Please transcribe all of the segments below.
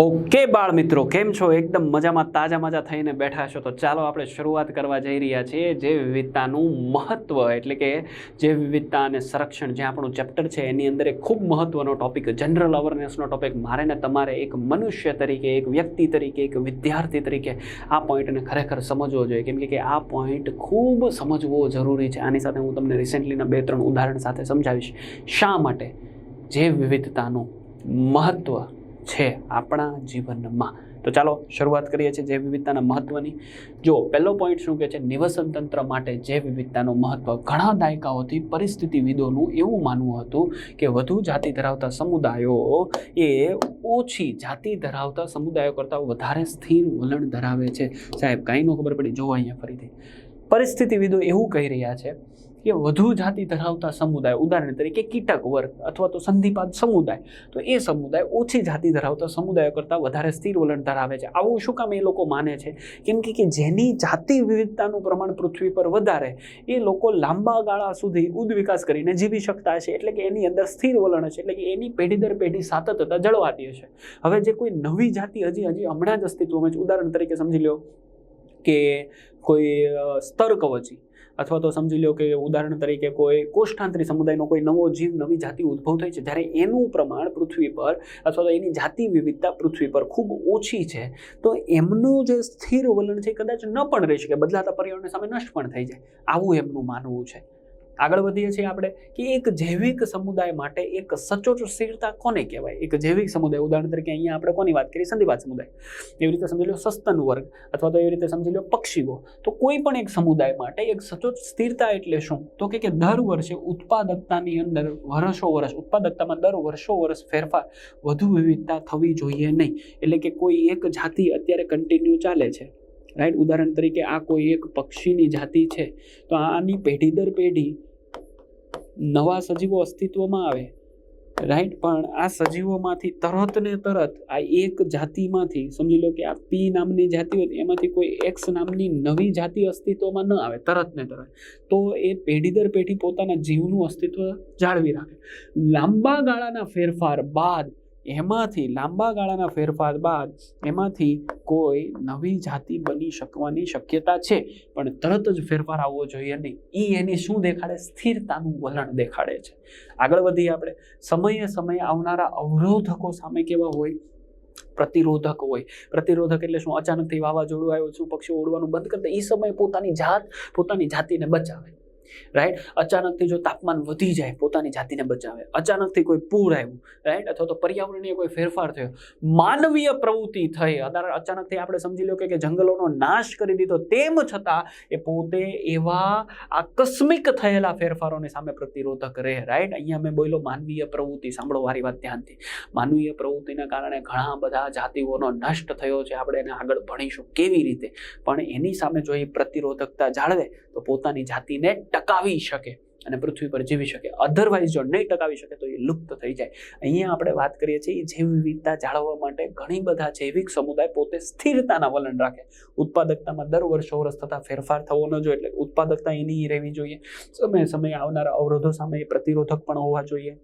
Okay બાળ મિત્રો, કેમ છો? એકદમ મજામાં, તાજા મજા થઈને બેઠા છો. તો ચાલો આપણે શરૂઆત કરવા જઈ રહ્યા છીએ જૈવ વિવિધતાનું મહત્વ, એટલે કે જૈવ વિવિધતા અને સંરક્ષણ જે આપણું ચેપ્ટર છે, એની અંદર એક ખૂબ મહત્વનો ટોપિક જનરલ અવેરનેસનો ટોપિક મારે ને તમારે એક મનુષ્ય તરીકે, એક વ્યક્તિ તરીકે, એક વિદ્યાર્થી તરીકે આ પોઈન્ટને ખરેખર સમજવો જોઈએ. કેમ કે આ પોઈન્ટ ખૂબ સમજવો જરૂરી છે. આની સાથે હું તમને રિસેન્ટલીના બે ત્રણ ઉદાહરણ સાથે સમજાવીશ. શા માટે? જૈવ વિવિધતાનું મહત્વ. છે આપણા જીવનમાં. તો ચાલો શરૂઆત કરીએ છીએ જૈવ વિવિધતાના મહત્વની. જો પહેલો પોઈન્ટ શું કહે છે? નિવસન તંત્ર માટે જૈવ વિવિધતાનું મહત્વ. ઘણા દાયકાઓથી પરિસ્થિતિવિદોનું એવું માનવું હતું કે વધુ જાતિ ધરાવતા સમુદાયો એ ઓછી જાતિ ધરાવતા સમુદાયો કરતાં વધારે સ્થિર વલણ ધરાવે છે. સાહેબ કાંઈ ન ખબર પડી? જોવો અહીંયા ફરીથી. પરિસ્થિતિવિદો એવું કહી રહ્યા છે કે વધુ જાતિ ધરાવતા સમુદાય, ઉદાહરણ તરીકે કીટક વર્ગ અથવા તો સંધિપાત સમુદાય, તો એ સમુદાય ઓછી જાતિ ધરાવતા સમુદાયો કરતાં વધારે સ્થિર વલણ ધરાવે છે. આવું શું કામ એ લોકો માને છે? કેમ કે જેની જાતિ વિવિધતાનું પ્રમાણ પૃથ્વી પર વધારે, એ લોકો લાંબા ગાળા સુધી ઉદ્વિકાસ કરીને જીવી શકતા છે એટલે કે એની અંદર સ્થિર વલણ છે એટલે કે એની પેઢી દર પેઢી સાતત્યતા જળવાતી હશે. હવે જે કોઈ નવી જાતિ હજી હજી હમણાં જ અસ્તિત્વમાં છે. ઉદાહરણ તરીકે સમજી લો કે કોઈ સ્તર કવચી. અથવા તો સમજી લો કે ઉદાહરણ તરીકે કોઈ કોષ્ઠાંતરી સમુદાયનો કોઈ નવો જીવ, નવી જાતિ ઉદ્ભવ થઈ છે, જ્યારે એનું પ્રમાણ પૃથ્વી પર અથવા તો એની જાતિ વિવિધતા પૃથ્વી પર ખૂબ ઓછી છે, તો એમનું જે સ્થિર વલણ છે કદાચ ન પણ રહી શકે, બદલાતા પર્યાવરણ સામે નષ્ટ પણ થઈ જાય. આવું એમનું માનવું છે. આગળ વધીએ છીએ આપણે કે એક જૈવિક સમુદાય માટે એક સચોટ સ્થિરતા કોને કહેવાય? એક જૈવિક સમુદાય, ઉદાહરણ તરીકે અહીંયા આપણે કોની વાત કરીએ? સંધિવાદ સમુદાય. એવી રીતે સમજી લો સસ્તન વર્ગ અથવા તો એવી રીતે સમજી લો પક્ષીઓ. તો કોઈ પણ એક સમુદાય માટે એક સચોટ સ્થિરતા એટલે શું? તો કે દર વર્ષે ઉત્પાદકતાની અંદર વર્ષો વર્ષ, ઉત્પાદકતામાં દર વર્ષો વર્ષ ફેરફાર વધુ વિવિધતા થવી જોઈએ નહીં. એટલે કે કોઈ એક જાતિ અત્યારે કન્ટિન્યુ ચાલે છે. રાઈટ ઉદાહરણ તરીકે આ કોઈ એક પક્ષીની જાતિ છે, તો આની પેઢી દર પેઢી નવા સજીવો અસ્તિત્વમાં આવે. રાઈટ પણ આ સજીવોમાંથી તરત ને તરત આ એક જાતિમાંથી, સમજી લો કે આ પી નામની જાતિ હોય એમાંથી કોઈ એક્સ નામની નવી જાતિ અસ્તિત્વમાં ન આવે, તરત ને તરત. તો એ પેઢી દર પેઢી પોતાના જીવનું અસ્તિત્વ જાળવી રાખે. લાંબા ગાળાના ફેરફાર બાદ એમાંથી લાંબા ગાળાના ફેરફાર બાદ એમાંથી કોઈ નવી જાતિ બની શકવાની શક્યતા છે. પણ તરત જ ફેરફાર આવવો જોઈએ નહીં એ એની શું દેખાડે? સ્થિરતાનું વલણ દેખાડે છે. આગળ વધીએ આપણે. સમયે સમયે આવનારા અવરોધકો સામે કેવા હોય? પ્રતિરોધક હોય. પ્રતિરોધક એટલે શું? અચાનકથી વાવાઝોડું આવ્યું, શું પક્ષીઓ ઉડવાનું બંધ કરતા એ સમયે પોતાની જાત, પોતાની જાતિને બચાવે. રાઈટ અચાનકથી જો તાપમાન વધી જાય, પોતાની જાતિને બચાવે. અચાનકથી કોઈ પૂર આવ્યું રાઈટ અથવા તો પર્યાવરણીય કોઈ ફેરફાર થયો. માનવીય પ્રવૃત્તિ થઈ. અચાનકથી આપણે સમજી લો કે જંગલોનો નાશ કરી દીધો. તેમ છતાં એ પોતે એવા આકસ્મિક થયેલા ફેરફારોની સામે પ્રતિરોધક રહે. રાઈટ અહીંયા મેં બોલ્યો માનવીય પ્રવૃત્તિ. સાંભળો મારી વાત ધ્યાનથી. માનવીય પ્રવૃત્તિના કારણે ઘણા બધા જાતિઓનો નષ્ટ થયો છે. આપણે એને આગળ ભણીશું કેવી રીતે? પણ એની સામે જો એ પ્રતિરોધકતા જાળવે, તો પોતાની જાતિને ટકાવી શકે અને પૃથ્વી પર જીવી શકે. અધરવાઇઝ જો નહીં ટકાવી શકે તો એ લુપ્ત થઈ જાય. અહીંયા આપણે વાત કરીએ છીએ જૈવ વિવિધતા જાળવવા માટે ઘણી બધા જૈવિક સમુદાય પોતે સ્થિરતાના વલણ રાખે. ઉત્પાદકતામાં દર વર્ષો વર્ષ થતા ફેરફાર થવો ન જોઈએ એટલે ઉત્પાદકતા એની રહેવી જોઈએ. સમય સમયે આવનારા અવરોધો સામે પ્રતિરોધક પણ હોવા જોઈએ.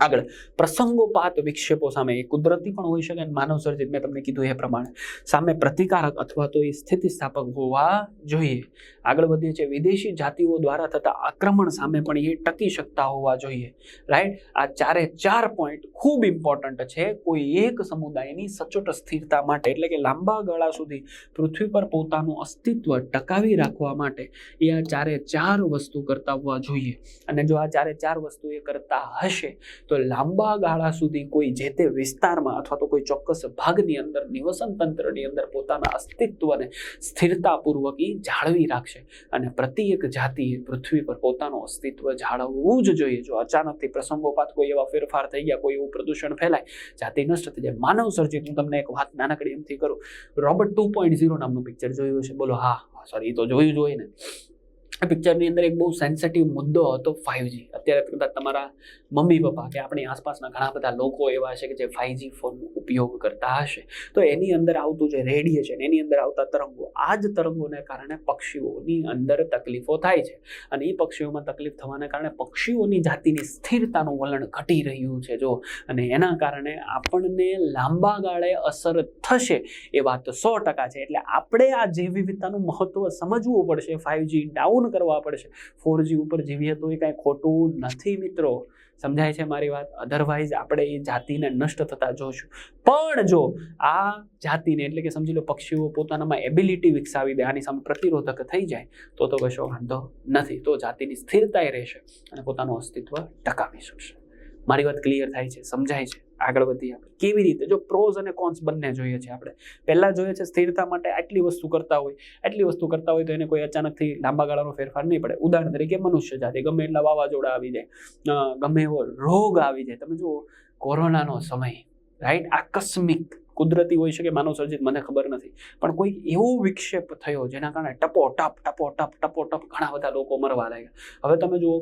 આગળ. પ્રસંગોપાત વિક્ષેપો સામે. એ કુદરતી પણ હોઈ શકે અને મેં તમને કીધું એ પ્રમાણે. સામે પ્રતિકારક અથવા તો એ સ્થિતિસ્થાપક હોવા જોઈએ. આગળ વધીએ છીએ. વિદેશી જાતિઓ દ્વારા થતા આક્રમણ સામે પણ એ ટકી શકતા હોવા જોઈએ. રાઈટ આ ચારે ચાર પોઈન્ટ ખૂબ ઇમ્પોર્ટન્ટ છે. કોઈ એક સમુદાયની સચોટ સ્થિરતા માટે. એટલે કે લાંબા ગાળા સુધી પૃથ્વી પર પોતાનું અસ્તિત્વ ટકાવી રાખવા માટે એ આ ચારે ચાર વસ્તુ કરતા હોવા જોઈએ. અને જો આ ચારે ચાર વસ્તુ એ કરતા હશે તો લાંબા ગાળા સુધી કોઈ જે તે વિસ્તારમાં અથવા તો કોઈ ચોક્કસ ભાગની અંદર, નિવસન તંત્રની અંદર પોતાના અસ્તિત્વને સ્થિરતાપૂર્વક એ જાળવી રાખશે. અને પ્રત્યેક જાતિએ પૃથ્વી પર પોતાનું અસ્તિત્વ જાળવવું જ જોઈએ. જો અચાનકથી પ્રસંગોપાત કોઈ એવા ફેરફાર થઈ ગયા, કોઈ એવું પ્રદૂષણ ફેલાય, જાતિ નષ્ટ થઈ જાય. માનવ સર્જિત, હું તમને એક વાત નાનકડી એમથી કરું. રોબર્ટ ટુ પોઈન્ટ ઝીરો નામનું પિક્ચર જોયું છે બોલો, હા સોરી એ તો જોયું જ હોય ને. આ પિક્ચરની અંદર એક બહુ સેન્સિટિવ મુદ્દો હતો ફાઇવજી અત્યારે કદાચ તમારા મમ્મી પપ્પા કે આપણી આસપાસના ઘણા બધા લોકો એવા છે કે જે ફાઇવજી ફોનનો ઉપયોગ કરતા હશે. તો એની અંદર આવતું જે રેડિયેશન એની અંદર આવતા તરંગો, આ જ તરંગોને કારણે પક્ષીઓની અંદર તકલીફો થાય છે. અને એ પક્ષીઓમાં તકલીફ થવાને કારણે પક્ષીઓની જાતિની સ્થિરતાનું વલણ ઘટી રહ્યું છે. જો, અને એના કારણે આપણને લાંબા ગાળે અસર થશે એ વાત સો ટકા છે. એટલે આપણે આ જૈવ વિવિધતાનું મહત્વ સમજવું પડશે ફાઇવજી ડાઉન કરવા પડશે. ફોરજી ઉપર જીવીએ તો એ કાંઈ ખોટું નથી મિત્રો. સમજાય છે મારી વાત? અધરવાઇઝ આપણે એ જાતિને નષ્ટ થતા જોશું. પણ જો આ જાતિને એટલે કે સમજી લો પક્ષીઓ પોતાનામાં એબિલિટી વિકસાવી દે, આની સામે પ્રતિરોધક થઈ જાય, તો તો કશો વાંધો નથી. તો જાતિની સ્થિરતાય રહેશે અને પોતાનું અસ્તિત્વ ટકાવી શકશે. મારી વાત ક્લિયર થાય છે? સમજાય છે? આગળ વધીએ આપણે. કેવી રીતે? જો પ્રોઝ અને કોન્સ બંને જોઈએ છે આપણે. પહેલાં જોઈએ છે સ્થિરતા માટે આટલી વસ્તુ કરતા હોય, આટલી વસ્તુ કરતા હોય તો એને કોઈ અચાનકથી લાંબા ગાળાનો ફેરફાર નહીં પડે. ઉદાહરણ તરીકે મનુષ્ય જાતિ. ગમે એટલા વાવાઝોડા આવી જાય ગમે એવો રોગ આવી જાય. તમે જુઓ, કોરોનાનો સમય રાઈટ આકસ્મિક કુદરતી હોઈ શકે માનવ સર્જિત, મને ખબર નથી. પણ કોઈ એવો વિક્ષેપ થયો જેના કારણે ટપો ટપ ટપો ટપ ટપો ટપ ઘણા બધા લોકો મરવા લાગ્યા. હવે તમે જુઓ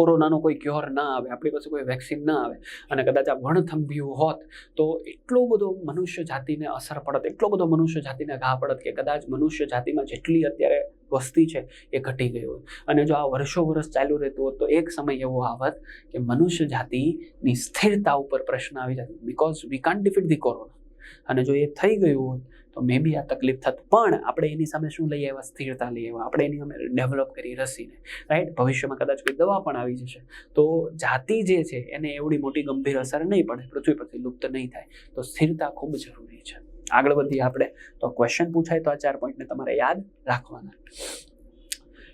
કોરોનાનો કોઈ ક્યોર ના આવે, આપણી પાસે કોઈ વેક્સિન ના આવે અને કદાચ આ વણથંભ્યું હોત, તો એટલો બધો મનુષ્ય જાતિને અસર પડત, એટલો બધો મનુષ્ય જાતિને ઘા પડત કે કદાચ મનુષ્ય જાતિમાં જેટલી અત્યારે વસ્તી છે એ ઘટી ગઈ હોત અને જો આ વર્ષો વર્ષ ચાલુ રહેતું હોત, તો એક સમય એવો આવત કે મનુષ્ય જાતિની સ્થિરતા ઉપર પ્રશ્ન આવી જાય because we can't defeat the corona અને જો એ થઈ ગયું હોત તો મે બી આ તકલીફ થત. પણ આપણે એની સામે શું લઈ આવ્યા સ્થિરતા લઈ આવ્યા આપણે એની અમે ડેવલપ કરી રસીને રાઈટ ભવિષ્યમાં કદાચ કોઈ દવા પણ આવી જશે. તો જાતિ જે છે, એને એવડી મોટી ગંભીર અસર નહીં પડે. પૃથ્વી પરથી લુપ્ત નહીં થાય. તો સ્થિરતા ખૂબ જરૂરી છે. આગળ વધીએ આપણે. તો ક્વેશ્ચન પૂછાય તો આ ચાર પોઈન્ટને તમારે યાદ રાખવાના.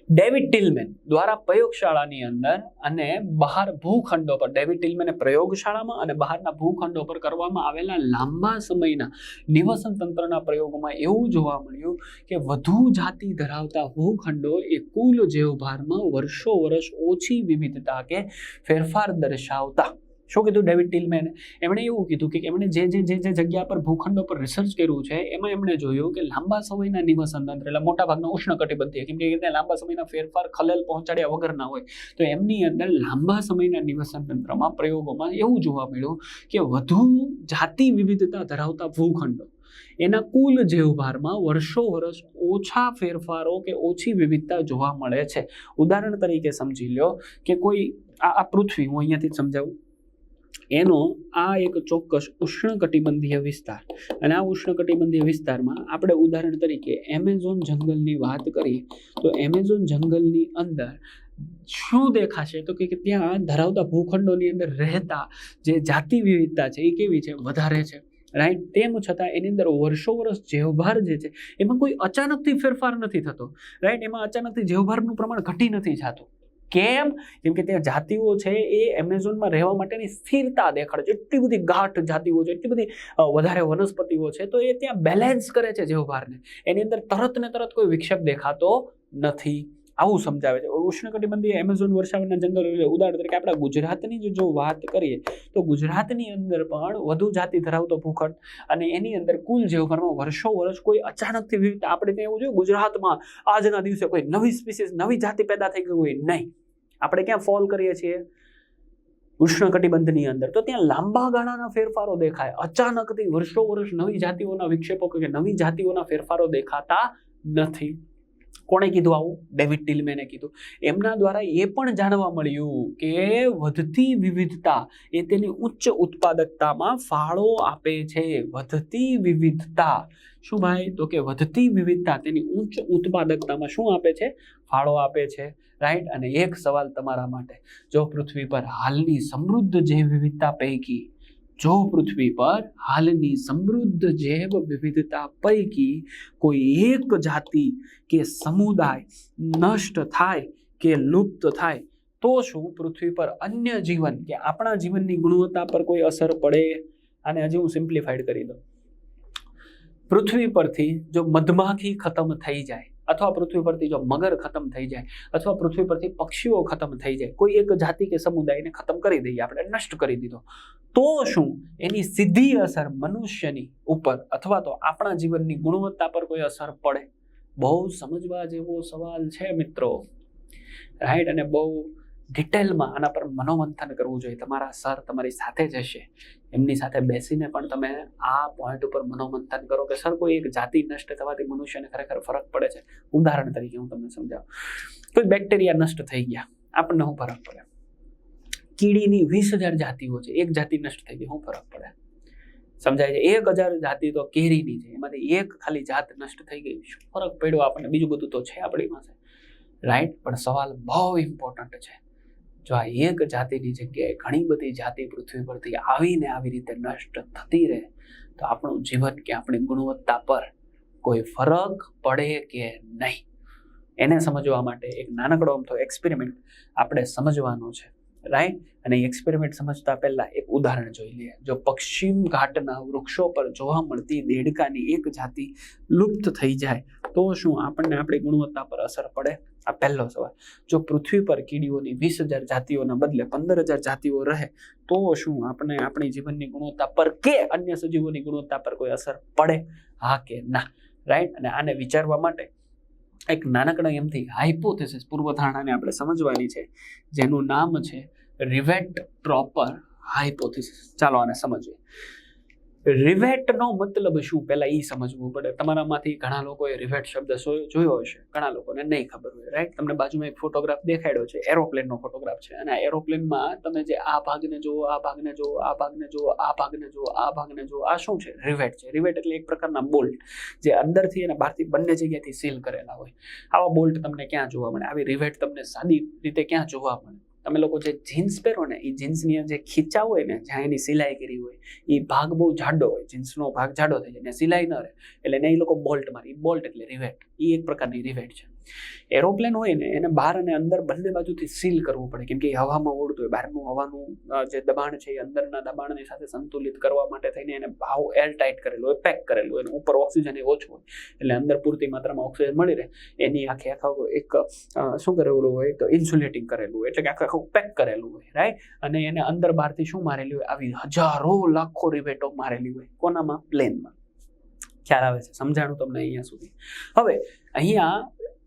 ડેવિડ ટિલમેન દ્વારા પ્રયોગશાળાની અંદર અને બહાર ભૂખંડો પર ડેવિડ ટિલમેને પ્રયોગશાળામાં અને બહારના ભૂખંડો પર કરવામાં આવેલા લાંબા સમયના નિવસન તંત્રના પ્રયોગોમાં એવું જોવા મળ્યું કે વધુ જાતિ ધરાવતા ભૂખંડો એ કુલ જેવભારમાં વર્ષો વર્ષ ઓછી વિવિધતા કે ફેરફાર દર્શાવતા. શું કીધું ડેવિડ ટિલમેને એમણે એવું કીધું કે એમણે જે જે જે જે જગ્યા પર ભૂખંડો પર રિસર્ચ કર્યું છે, એમાં એમણે જોયું કે લાંબા સમયના નિવસન તંત્ર એટલે મોટાભાગના ઉષ્ણકટિબંધીય, કેમ કે ત્યાં લાંબા સમયના ફેરફાર ખલેલ પહોંચાડ્યા વગરના હોય, તો એમની અંદર લાંબા સમયના નિવસન તંત્રમાં પ્રયોગોમાં એવું જોવા મળ્યું કે વધુ જાતિ વિવિધતા ધરાવતા ભૂખંડો, એના કુલ જીવભારમાં વર્ષો વર્ષ ઓછા ફેરફારો કે ઓછી વિવિધતા જોવા મળે છે. ઉદાહરણ તરીકે સમજી લો કે કોઈ આ પૃથ્વી, હું અહીંયાથી સમજાવું એનો આ એક ચોક્કસ ઉષ્ણકટિબંધીય વિસ્તાર. અને આ ઉષ્ણકટિબંધીય વિસ્તારમાં આપણે ઉદાહરણ તરીકે એમેઝોન જંગલની વાત કરીએ, તો એમેઝોન જંગલની અંદર શું દેખાશે? તો કે ત્યાં ધરાવતા ભૂખંડોની અંદર રહેતા જે જાતિ વિવિધતા છે એ કેવી છે? વધારે છે. રાઈટ તેમ છતાં એની અંદર વર્ષો વર્ષ જેવભાર જે છે, એમાં કોઈ અચાનકથી ફેરફાર નથી થતો. રાઈટ એમાં અચાનકથી જેવભારનું પ્રમાણ ઘટી નથી જતું. કેમ? કેમ કે ત્યાં જાતિઓ છે એ એમેઝોનમાં રહેવા માટેની સ્થિરતા દેખાડે છે. એટલી બધી ગાંઠ જાતિઓ છે, એટલી બધી વધારે વનસ્પતિઓ છે, તો એ ત્યાં બેલેન્સ કરે છે જેવભારને. એની અંદર તરત ને તરત કોઈ વિક્ષેપ દેખાતો નથી. આવું સમજાવે છે. ઉષ્ણકટિબંધીય એમેઝોન વર્ષાવનના જંગલ ઉદાહરણ તરીકે આપણા ગુજરાતની જો વાત કરીએ, તો ગુજરાતની અંદર પણ વધુ જાતિ ધરાવતો ભૂખંડ અને એની અંદર કુલ જીવભારમાં વર્ષો વર્ષ કોઈ અચાનકથી વિવિધતા આપણે ત્યાં એવું જોયું ગુજરાતમાં આજના દિવસે કોઈ નવી સ્પીસીસ નવી જાતિ પેદા થઈ ગઈ હોય નહીં. આપણે ક્યાં ફોલ કરીએ છીએ? ઉષ્ણકટિબંધની અંદર. તો ત્યાં લાંબા ગાળાના ફેરફારો દેખાય. અચાનકથી વર્ષો વર્ષ નવી જાતિઓના વિક્ષેપો કે નવી જાતિઓના ફેરફારો દેખાતા નથી. કોણે કીધું આવું? ડેવિડ ટિલમેને કીધું. એમના દ્વારા એ પણ જાણવા મળ્યું કે વધતી વિવિધતા એ તેની ઉચ્ચ ઉત્પાદકતામાં ફાળો આપે છે. વધતી વિવિધતા. શું ભાઈ? તો કે વધતી વિવિધતા તેની ઉચ્ચ ઉત્પાદકતામાં શું આપે છે? ફાળો આપે છે. રાઈટ અને એક સવાલ તમારા માટે. જો પૃથ્વી પર હાલની સમૃદ્ધ જૈવ વિવિધતા પૈકી જો પૃથ્વી પર હાલની સમૃદ્ધ જૈવ વિવિધતા પૈકી કોઈ એક જાતિ કે સમુદાય નષ્ટ થાય કે લુપ્ત થાય, તો શું પૃથ્વી પર અન્ય જીવન કે આપણા જીવનની ગુણવત્તા પર કોઈ અસર પડે? અને હજી હું સિમ્પ્લિફાઈડ કરી દઉં. પૃથ્વી પરથી જો મધમાખી ખતમ થઈ જાય અથવા પૃથ્વી પરથી જો મગર ખતમ થઈ જાય અથવા પૃથ્વી પરથી પક્ષીઓ ખતમ થઈ જાય, કોઈ એક જાતિ કે સમુદાયને ખતમ કરી દઈએ, આપણે નષ્ટ કરી દીધો, તો શું એની સીધી અસર મનુષ્યની ઉપર અથવા તો આપણા જીવનની ગુણવત્તા પર કોઈ અસર પડે? બહુ સમજવા જેવો સવાલ છે મિત્રો. રાઈટ અને બહુ ડિટેલમાં આના પર મનોમંથન કરવું જોઈએ. તમારા સર તમારી સાથે જ હશે. એમની સાથે બેસીને પણ તમે આ પોઈન્ટ ઉપર મનોમંથન કરો કે સર કોઈ એક જાતિ નષ્ટ થવાથી મનુષ્યને ખરેખર ફરક પડે છે. ઉદાહરણ તરીકે હું તમને સમજાવું. કોઈ બેક્ટેરિયા નષ્ટ થઈ ગયા. આપણને શું ફરક પડે? કીડીની વીસ હજાર જાતિઓ છે. એક જાતિ નષ્ટ થઈ ગઈ. શું ફરક પડે? સમજાય છે? એક હજાર જાતિ તો કેરીની છે. એમાંથી એક ખાલી જાત નષ્ટ થઈ ગઈ. શું ફરક પડ્યો આપણને? બીજું બધું તો છે આપણી પાસે. રાઈટ પણ સવાલ બહુ ઇમ્પોર્ટન્ટ છે. જો આ એક જાતિની જગ્યાએ ઘણી બધી જાતિ પૃથ્વી પરથી આવીને આવી રીતે નષ્ટ થતી રહે, તો આપણું જીવન કે આપણી ગુણવત્તા પર કોઈ ફરક પડે કે નહીં? એને સમજવા માટે એક નાનકડો અમથો એક્સપેરિમેન્ટ આપણે સમજવાનો છે. રાઈટ અને એક્સપેરિમેન્ટ સમજતા પહેલાં એક ઉદાહરણ જોઈ લઈએ. જો પશ્ચિમ ઘાટના વૃક્ષો પર જોવા મળતી દેડકાની એક જાતિ લુપ્ત થઈ જાય તો શું? આપણને આપણી ગુણવત્તા પર અસર પડે? આ પહેલો સવાલ. જો પૃથ્વી પર કીડીઓની વીસ હજાર જાતિઓના બદલે પંદર હજાર જાતિઓ રહે, તો શું આપણે આપણી જીવનની ગુણવત્તા પર કે અન્ય સજીવોની ગુણવત્તા પર કોઈ અસર પડે? હા કે ના? રાઈટ અને આને વિચારવા માટે એક નાનકડા એમથી હાઇપોથેસિસ પૂર્વધારણાને આપણે સમજવાની છે, જેનું નામ છે રિવેટ પ્રોપર હાઇપોથેસિસ ચાલો આને સમજીએ. રિવેટનો મતલબ શું? પહેલાં એ સમજવું પડે. તમારામાંથી ઘણા લોકોએ રિવેટ શબ્દ જોયો હશે. ઘણા લોકોને નહીં ખબર હોય રાઈટ તમને બાજુમાં એક ફોટોગ્રાફ દેખાડ્યો છે. એરોપ્લેનનો ફોટોગ્રાફ છે. અને એરોપ્લેનમાં તમે જે આ ભાગને જુઓ, આ ભાગને જુઓ, આ ભાગને જુઓ, આ ભાગને જુઓ, આ ભાગને જુઓ, આ શું છે? રિવેટ છે. રિવેટ એટલે એક પ્રકારના બોલ્ટ જે અંદરથી અને બહારથી બંને જગ્યાથી સીલ કરેલા હોય. આવા બોલ્ટ તમને ક્યાં જોવા મળે? આવી રિવેટ તમને સાદી રીતે ક્યાં જોવા મળે? તમે લોકો જે જીન્સ પહેરો ને એ જીન્સની જે ખીચા હોય ને, જ્યાં એની સિલાઈ કરી હોય એ ભાગ બહુ જાડો હોય જીન્સનો ભાગ જાડો થઈ જાય, ને સિલાઈ ન રહે, એટલે એને એ લોકો બોલ્ટ મારી બોલ્ટ એટલે રિવેટ એ એક પ્રકારની રિવેટ છે. એરોપ્લેન હોય ને, એને બહાર અને અંદર બંને બાજુથી સીલ કરવું પડે. કેમ કે એ હવામાં ઉડતું હોય. બહારનું હવાનું જે દબાણ છે એ અંદરના દબાણની સાથે સંતુલિત કરવા માટે થઈને એને ભાવ એર ટાઈટ કરેલું હોય પેક કરેલું હોય. અને ઉપર ઓક્સિજન એ ઓછું હોય. એટલે અંદર પૂરતી માત્રામાં ઓક્સિજન મળી રહે. એની આખે આખા એક શું કરેલું હોય? તો ઇન્સ્યુલેટિંગ કરેલું હોય. એટલે કે આખું આખું પેક કરેલું હોય રાઈટ અને એને અંદર બહારથી શું મારેલી હોય? આવી હજારો લાખો રિવેટો મારેલી હોય. કોનામાં? પ્લેનમાં ખ્યાલ આવે છે. સમજાણું તમને અહીંયા સુધી. હવે, અહીંયા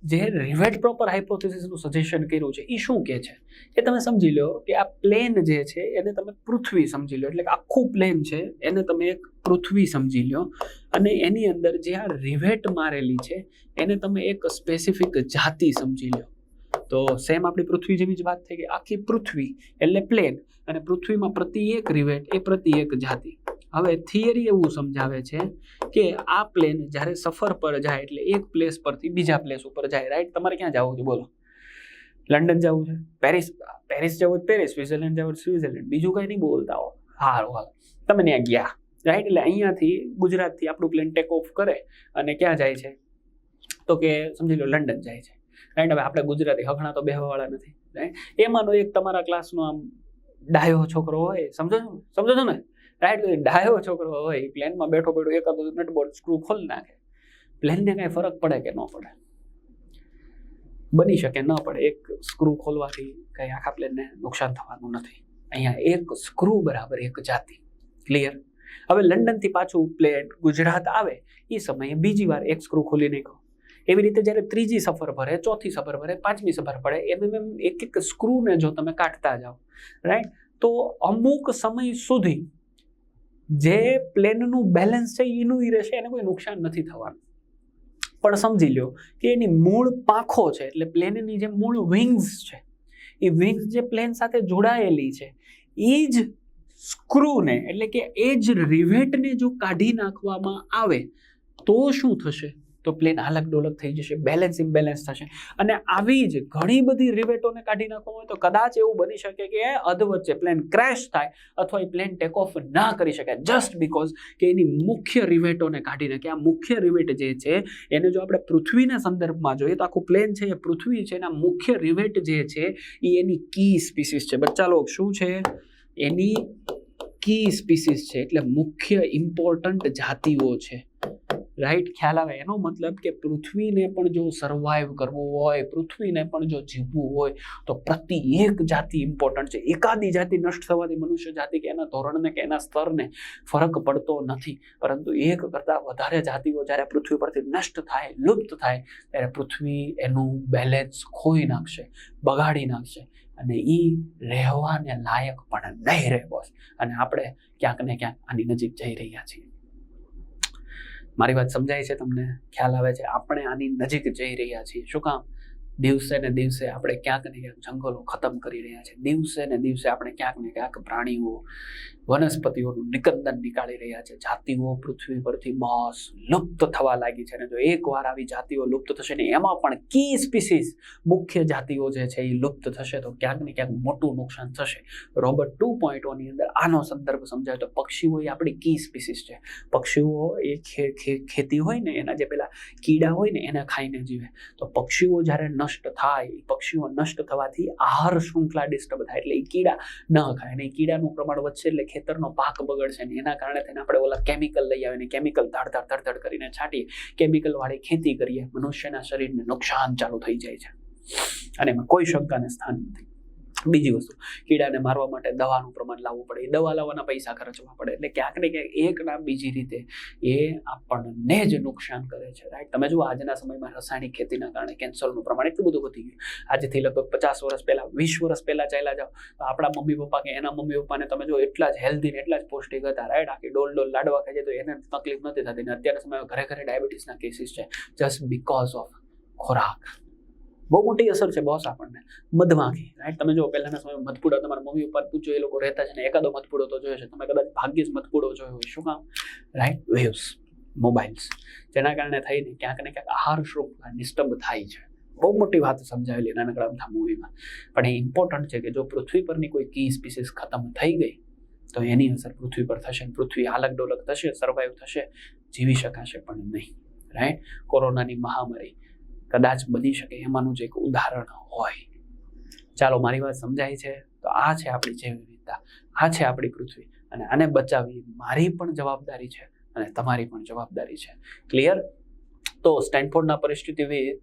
જે રિવેટ પ્રોપર હાઇપોથેસિસનું સજેશન કર્યું છે, એ શું કહે છે? એ તમે સમજી લો કે આ પ્લેન જે છે, એને તમે પૃથ્વી સમજી લો. એટલે આખું પ્લેન છે, એને તમે એક પૃથ્વી સમજી લો. અને એની અંદર જે આ રિવેટ મારેલી છે, એને તમે એક સ્પેસિફિક જાતિ સમજી લો. તો સેમ આપણી પૃથ્વી જેવી જ વાત થઈ કે આખી પૃથ્વી એટલે પ્લેન અને પૃથ્વીમાં પ્રતિ એક રિવેટ એ પ્રતિ એક જાતિ. હવે થિયરી એવું સમજાવે છે કે આ પ્લેન જ્યારે સફર પર જાય એટલે એક પ્લેસ પરથી બીજા પ્લેસ ઉપર જાય રાઈટ તમારે ક્યાં જવું છે બોલો. લંડન જવું છે? પેરિસ? પેરિસ જવું પેરિસ, સ્વિટ્ઝરલેન્ડ જવું સ્વિટ્ઝરલેન્ડ. બીજું કંઈ નહીં બોલતા હો. સારું હાલ તમે ત્યાં ગયા રાઈટ એટલે અહીંયાથી ગુજરાતથી આપણું પ્લેન ટેક ઓફ કરે અને ક્યાં જાય છે? તો કે સમજી લો લંડન જાય છે રાઈટ હવે આપણે ગુજરાતી હખણા તો બેહવાવાળા નથી રાઈટ એમાંનો એક તમારા ક્લાસનો આમ ડાયો છોકરો હોય, સમજો છો? સમજો છો ને? રાઈટ ડાયો છોકરો હોય પ્લેનમાં બેઠો બેઠો એકાદ નટબોર્ડ સ્ક્રૂ ખોલી નાખે. પ્લેનને કાંઈ ફરક પડે કે ન પડે? બની શકે, ન પડે. એક સ્ક્રૂ ખોલવાથી કંઈ આખા પ્લેનને નુકસાન થવાનું નથી. અહીંયા એક સ્ક્રૂ બરાબર એક જાતિ. ક્લિયર હવે લંડનથી પાછું પ્લેન ગુજરાત આવે, એ સમયે બીજી વાર એક સ્ક્રૂ ખોલી નાખો એવી રીતે જ્યારે ત્રીજી સફર ભરે, ચોથી સફર ભરે, પાંચમી સફર એમ એમ એમ એક એક સ્ક્રૂને જો તમે કાઢતા જાઓ. રાઈટ તો અમુક સમય સુધી જે પ્લેનનું બેલેન્સ છે, એનું ઈ રહેશે, એને કોઈ નુકસાન નથી થવાનું. પણ સમજી લો કે એની મૂળ પાંખો છે, એટલે પ્લેનની જે મૂળ વિંગ્સ છે, એ વિંગ્સ જે પ્લેન સાથે જોડાયેલી છે એ જ સ્ક્રૂને એટલે કે એ જ રિવેટને જો કાઢી નાખવામાં આવે, તો શું થશે? તો પ્લેન હાલક ડોલક થઈ જશે બેલેન્સ ઇમ્બેલેન્સ થશે. અને આવી જ ઘણી બધી રિવેટોને કાઢી નાખવામાં હોય તો કદાચ એવું બની શકે કે અધવચ્ચે પ્લેન ક્રેશ થાય અથવા એ પ્લેન ટેક ઓફ ના કરી શકે જસ્ટ બીકોઝ કે એની મુખ્ય રિવેટોને કાઢી નાખે. આ મુખ્ય રિવેટ જે છે, એને જો આપણે પૃથ્વીના સંદર્ભમાં જોઈએ તો આખું પ્લેન છે એ પૃથ્વી છે એના મુખ્ય રિવેટ જે છે એ એની કી સ્પીસીસ છે. બચ્ચા લોક શું છે? એની કી સ્પીસીસ છે, એટલે મુખ્ય ઇમ્પોર્ટન્ટ જાતિઓ છે. રાઈટ ખ્યાલ આવે? એનો મતલબ કે પૃથ્વીને પણ જો સર્વાઈવ કરવું હોય, પૃથ્વીને પણ જો જીવવું હોય, તો પ્રતિ એક જાતિ ઇમ્પોર્ટન્ટ છે. એકાદી જાતિ નષ્ટ થવાથી મનુષ્ય જાતિ કે એના ધોરણને કે એના સ્તરને ફરક પડતો નથી. પરંતુ એક કરતાં વધારે જાતિઓ જ્યારે પૃથ્વી પરથી નષ્ટ થાય, લુપ્ત થાય, ત્યારે પૃથ્વી એનું બેલેન્સ ખોઈ નાખશે, બગાડી નાખશે અને એ રહેવાને લાયક પણ નહીં રહે બોસ અને આપણે ક્યાંક ને ક્યાંક આની નજીક જઈ રહ્યા છીએ. મારી વાત સમજાય છે તમને? ખ્યાલ આવે છે? આપણે આની નજીક જઈ રહ્યા છીએ. શું કામ? દિવસે ને દિવસે આપણે ક્યાંક ને ક્યાંક જંગલો ખતમ કરી રહ્યા છે. દિવસે ને દિવસે આપણે ક્યાંક ને ક્યાંક પ્રાણીઓ વનસ્પતિઓનું નિકંદન નીકાળી રહ્યા છે. જાતિઓ પૃથ્વી પરથી મોસ લુપ્ત થવા લાગી છે અને જો એકવાર આવી જાતિઓ લુપ્ત થશે ને એમાં પણ કી સ્પીસીસ મુખ્ય જાતિઓ જે છે એ લુપ્ત થશે તો ક્યાંક ને ક્યાંક મોટું નુકસાન થશે. રોબર્ટ ટુ પોઈન્ટોની અંદર આનો સંદર્ભ સમજાય તો પક્ષીઓ એ આપણી કી સ્પીસીસ છે. પક્ષીઓ એ ખેતી હોય ને એના જે પેલા કીડા હોય ને એને ખાઈને જીવે. તો પક્ષીઓ જ્યારે નષ્ટ થાય પક્ષીઓ નષ્ટ થવાથી આહાર શૃંખલા ડિસ્ટર્બ થાય એટલે એ કીડા ન ખાય અને એ કીડાનું પ્રમાણ વધશે એટલે ખેતરનો પાક બગડશે ને એના કારણે થઈને આપણે ઓલા કેમિકલ લઈ આવીને કેમિકલ ધડ ધડ ધડ ધડ કરીને છાંટીએ. કેમિકલ વાળી ખેતી કરીએ, મનુષ્યના શરીરને નુકસાન ચાલુ થઈ જાય છે. અને એમાં કોઈ શંકાને સ્થાન નથી. બીજી વસ્તુ, કીડાને મારવા માટે દવાનું પ્રમાણ લાવવું પડે. દવા લાવવાના પૈસા ખર્ચવા પડે. એટલે ક્યાંક ને ક્યાંક એક ના બીજી રીતે એ આપણને જ નુકસાન કરે છે રાઈટ તમે જુઓ, આજના સમયમાં રાસાયણિક ખેતીના કારણે કેન્સરનું પ્રમાણ એટલું બધું વધી ગયું. આજથી લગભગ પચાસ વર્ષ પહેલા, વીસ વર્ષ પહેલા ચાલ્યા જાઓ, તો આપણા મમ્મી પપ્પા કે એના મમ્મી પપ્પાને તમે જો એટલા જ હેલ્ધી ને એટલા જ પૌષ્ટિક હતા રાઈટ આખી ડોલ ડોલ લાડવા ખાઈ તો એને તકલીફ નથી થતી. ને અત્યારના સમયમાં ઘરે ઘરે ડાયાબિટીસના કેસીસ છે જસ્ટ બિકોઝ ઓફ ખોરાક. બહુ મોટી અસર છે બોસ આપણને. મધમાખી રાઈટ તમે જો પહેલાના સમયમાં મધપુડા તમારા મમ્મી ઉપર પૂછો, એ લોકો રહેતા છે ને એકાદો મધપુડો તો જોયો છે. તમે કદાચ ભાગ્યે જ મધપુડો જોયો હોય. શું કામ? રાઈટ વેવ્સ મોબાઈલ્સ જેના કારણે થઈને ક્યાંક ને ક્યાંક આહાર શૃંખલા ડિસ્ટર્બ થાય છે. બહુ મોટી વાત સમજાવેલી નાનકડા અમથા મૂવીમાં પણ એ ઇમ્પોર્ટન્ટ છે કે જો પૃથ્વી પરની કોઈ કી સ્પીસીસ ખતમ થઈ ગઈ, તો એની અસર પૃથ્વી પર થશે પૃથ્વી આલક ડોલક થશે સર્વાઈવ થશે, જીવી શકાશે પણ નહીં. રાઈટ કોરોનાની મહામારી કદાચ બની શકે એમાંનું જ એક ઉદાહરણ હોય. ચાલો, મારી વાત સમજાય છે? તો આ છે આપણી જૈવ વિવિધતા. આ છે આપણી પૃથ્વી. અને આને બચાવવી મારી પણ જવાબદારી છે અને તમારી પણ જવાબદારી છે. ક્લિયર તો સ્ટેન્ફોર્ડના પરિસ્થિતિવિદ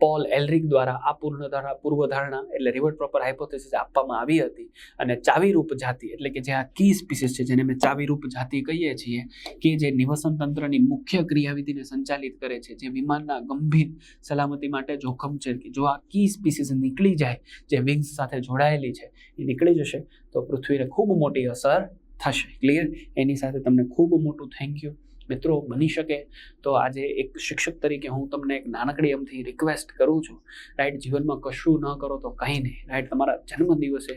પોલ એલરિક દ્વારા આ પૂર્ણધારા પૂર્વધારણા એટલે રિવર્ટ પ્રોપર હાઇપોથેસિસ આપવામાં આવી હતી. અને ચાવીરૂપ જાતિ એટલે કે જે આ કી સ્પીસીસ છે, જેને અમે ચાવીરૂપ જાતિ કહીએ છીએ, કે જે નિવસન તંત્રની મુખ્ય ક્રિયાવિધિને સંચાલિત કરે છે, જે વિમાનના ગંભીર સલામતી માટે જોખમ છે, કે જો આ કી સ્પીસીસ નીકળી જાય, જે વિંગ્સ સાથે જોડાયેલી છે, એ નીકળી જશે, તો પૃથ્વીને ખૂબ મોટી અસર થશે. ક્લિયર એની સાથે તમને ખૂબ મોટું થેન્ક યુ મિત્રો બની શકે, તો આજે એક શિક્ષક તરીકે હું તમને એક નાનકડી એમથી રિક્વેસ્ટ કરું છું. રાઈટ જીવનમાં કશું ન કરો તો કંઈ નહીં. રાઈટ તમારા જન્મદિવસે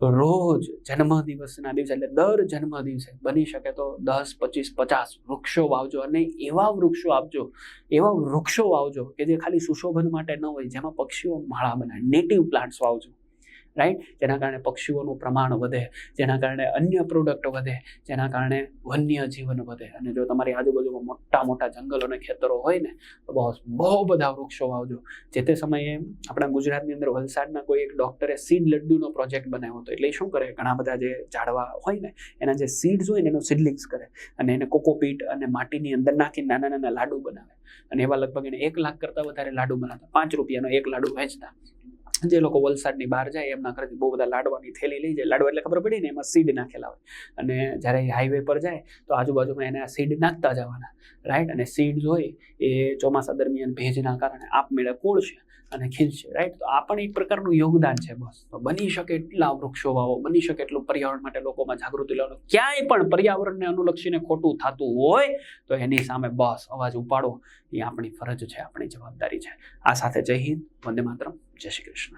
રોજ જન્મદિવસના દિવસે એટલે દર જન્મદિવસે બની શકે તો દસ, પચીસ, પચાસ વૃક્ષો વાવજો અને એવા વૃક્ષો આપજો, એવા વૃક્ષો વાવજો કે જે ખાલી સુશોભન માટે ન હોય, જેમાં પક્ષીઓ માળા બનાવે નેટિવ પ્લાન્ટ્સ વાવજો. રાઈટ જેના કારણે પક્ષીઓનું પ્રમાણ વધે, જેના કારણે અન્ય પ્રોડક્ટ વધે, જેના કારણે વન્ય જીવન વધે. અને જો તમારી આજુબાજુમાં મોટા મોટા જંગલો અને ખેતરો હોય ને, તો બસ બહુ બધા વૃક્ષો વાવજો. જે તે સમયે આપણા ગુજરાતની અંદર વલસાડના કોઈ એક ડૉક્ટરે સીડ લડ્ડુનો પ્રોજેક્ટ બનાવ્યો હતો. એટલે શું કરે? ઘણા બધા જે ઝાડવા હોય ને, એના જે સીડ્સ હોય ને, એનું સીડલિંગ્સ કરે. અને એને કોકોપીટ અને માટીની અંદર નાખીને નાના નાના લાડુ બનાવે. અને એવા લગભગ એને એક લાખ કરતાં વધારે લાડુ બનાવતા. પાંચ રૂપિયાનો એક લાડુ વેચતા. જે લોકો વલસાડની બહાર જાય એમના ઘરેથી બહુ બધા લાડવાની થેલી લઈ જાય. લાડવા એટલે ખબર પડી ને, એમાં સીડ નાખેલા હોય. અને જ્યારે એ હાઈવે પર જાય, તો આજુબાજુમાં એને સીડ નાખતા જવાના. રાઈટ અને સીડ હોય એ ચોમાસા દરમિયાન ભેજના કારણે આપમેળે કોળશે અને ખીલશે રાઈટ તો આ પણ એક પ્રકારનું યોગદાન છે બસ. તો બની શકે એટલા વૃક્ષો વાવો, બની શકે એટલું પર્યાવરણ માટે લોકોમાં જાગૃતિ લાવવાનું ક્યાંય પણ પર્યાવરણને અનુલક્ષીને ખોટું થતું હોય, તો એની સામે બસ અવાજ ઉપાડો. એ આપણી ફરજ છે, આપણી જવાબદારી છે. આ સાથે જય હિન્દ. વંદે માતરમ જય શ્રી કૃષ્ણ